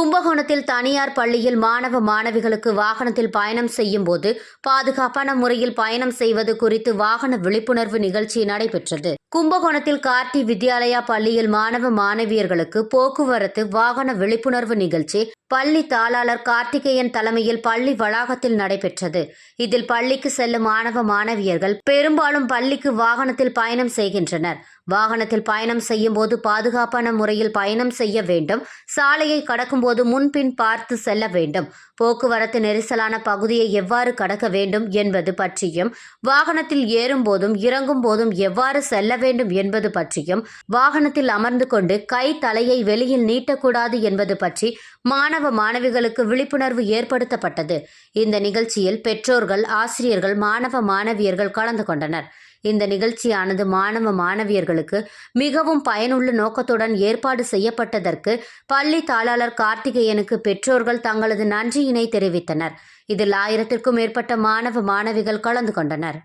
கும்பகோணத்தில் தனியார் பள்ளியில் மாணவ மாணவிகளுக்கு வாகனத்தில் பயணம் செய்யும் போது பாதுகாப்பான முறையில் பயணம் செய்வது குறித்து வாகன விழிப்புணர்வு நிகழ்ச்சி நடைபெற்றது. கும்பகோணத்தில் கார்த்தி வித்யாலயா பள்ளியில் மாணவ மாணவியர்களுக்கு போக்குவரத்து வாகன விழிப்புணர்வு நிகழ்ச்சி பள்ளி தாளாளர் கார்த்திகேயன் தலைமையில் பள்ளி வளாகத்தில் நடைபெற்றது. இதில் பள்ளிக்கு செல்லும் மாணவ மாணவியர்கள் பெரும்பாலும் பள்ளிக்கு வாகனத்தில் பயணம் செய்கின்றனர். வாகனத்தில் பயணம் செய்யும் போது பாதுகாப்பான முறையில் பயணம் செய்ய வேண்டும். சாலையை கடக்கும்போது முன்பின் பார்த்து செல்ல வேண்டும். போக்குவரத்து நெரிசலான பகுதியை எவ்வாறு கடக்க வேண்டும் என்பது பற்றியும் வாகனத்தில் ஏறும் போதும் இறங்கும் போதும் எவ்வாறு செல்ல வேண்டும் என்பது பற்றியும் வாகனத்தில் அமர்ந்து கொண்டு கை தலையை வெளியில் நீட்டக்கூடாது என்பது பற்றி மாணவ மாணவிகளுக்கு விழிப்புணர்வு ஏற்படுத்தப்பட்டது. இந்த நிகழ்ச்சியில் பெற்றோர்கள் ஆசிரியர்கள் மாணவ மாணவியர்கள் கலந்து கொண்டனர். இந்த நிகழ்ச்சியானது மாணவ மாணவர்களுக்கு மிகவும் பயனுள்ள நோக்கத்துடன் ஏற்பாடு செய்யப்பட்டதற்கு பள்ளி தாளாளர் கார்த்திகேயனுக்கு பெற்றோர்கள் தங்களது நன்றியினை தெரிவித்தனர். இதில் ஆயிரத்திற்கும் மேற்பட்ட மாணவ மாணவிகள் கலந்து கொண்டனர்.